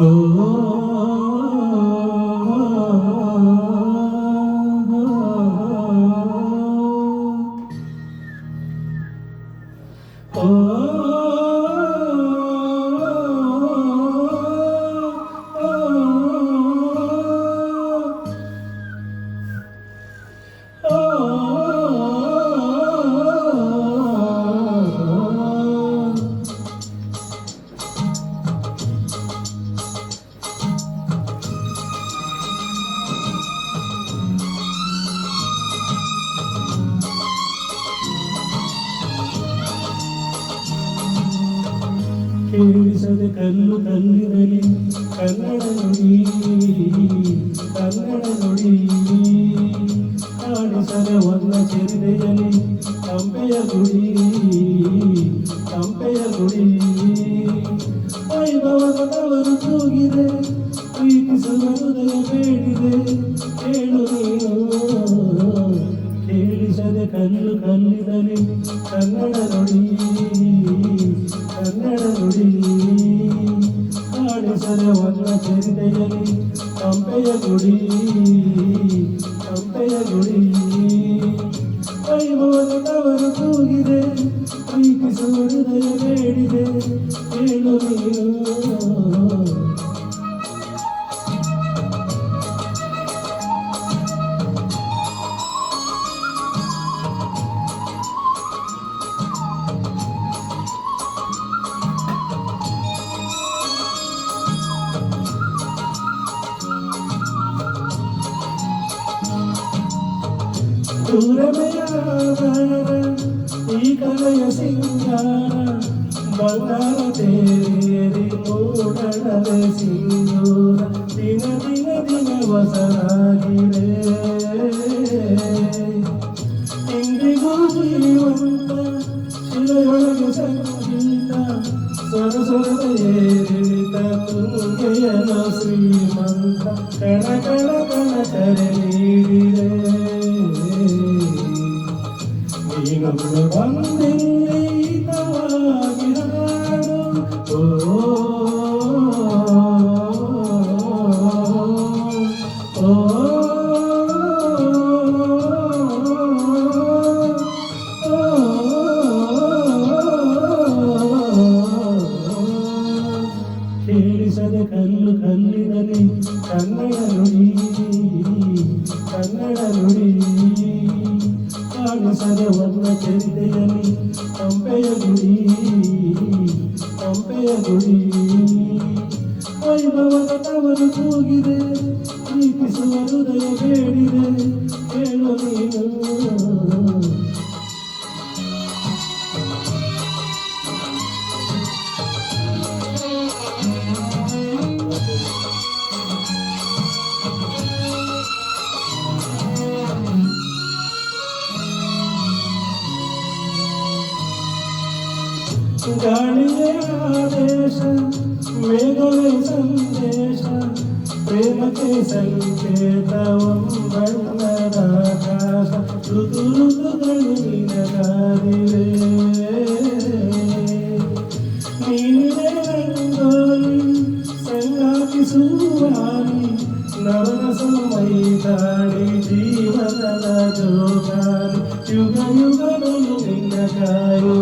Oh. ಕೇಳಿಸದೆ ಕಲ್ಲು ಕಲ್ಲಿರಲಿ ಕನ್ನಡ ನುಡಿ ಕನ್ನಡ ನುಡಿ ಕಾಣಿಸದೆ ಒಂದ ಚೆರಿದೆಯಲಿ ಕಂಪೆಯ ಗುಡಿ ಕಂಪೆಯ ಗುಡಿ. ವೈಭವದ ತವರು ತೂಗಿದೆ ಪ್ರೀತಿಸುವ ಹೃದಯ ಬೇಡಿದೆ. ನೀನು, ಕೇಳಿಸದೆ ಕಲ್ಲು ಕಲ್ಲಿರಲಿ ಕನ್ನಡ ನುಡಿ ಒನ್ನ ಚೆರಿದೆಯಲಿ ಕಂಪೆಯ ಗುಡಿ ಕಂಪೆಯ ಗುಡಿ. ವೈಭವದ ತವರು ತೂಗಿದೆ ಪ್ರೀತಿಸುವ ಹೃದಯ ಬೇಡಿದೆ. ಹೇಳು ದೂರಮೆಯಾದ ಈ ಕಲೆಯ ಸಿಂಗಾರ ಬಂಗಾರ ತೇರಿ ಮೂಡಣದ ಸಿಂಧೂರ ದಿನ ದಿನ ದಿನ ವಸರಾಗಿದೆ ಇಂದಿಗೂ ಜೀವಂತ ಶಿಲೆಯೊಳಗೆ ಸಂಗೀತ ಸ್ವರ ಸ್ವರದ ಏರಿಳಿತ ತುಂಗೆಯನ ಶ್ರೀಮಂತ ಕಣ ಕಣ ಕಣ ಕರೆ ನೀಡಿದೆ ನೀನೊಮ್ಮೆ ಬಂದಿಲ್ಲಿ ಹಿತವಾಗಿ ಹಾಡು ಓ ಓ ಕೇಳಿಸದೆ ಕಲ್ಲು ಕಲ್ಲಿನಲ್ಲಿ ಕನ್ನಡ ನುಡಿ ಕನ್ನಡ ನುಡಿ ಕಾಣಿಸದೆ ಒನ್ನ ಚೆರಿದೆಯಲ್ಲಿ ಕಂಪೆಯ ಗುಡಿ ಕಂಪೆಯ ಗುಡಿ. ವೈಭವದ ತವರು ತೂಗಿದೆ, ಪ್ರೀತಿಸುವ ಹೃದಯ ಬೇಡಿದೆ ಹೇಳು ನೀನು ಗಾಳಿಯೇ ಆದೇಶ ವೇಗವೇ ಸಂದೇಶ ಪ್ರೇಮಕ್ಕೆ ಸಂಕೇತ ಬಣ್ಣದ ಆಕಾಶ ಋತು ಋತುಗಳು ನಿನಗಾದಿವೆ ನೀನೇ ರಂಗೋಲಿ ಸಂಗಾತಿ ಸುವಾರಿ ನವರಸ ಮೈದಾಳಿ ಜೀವನದ ಜೋಗಾರಿ ಯುಗ ಯುಗಗಳು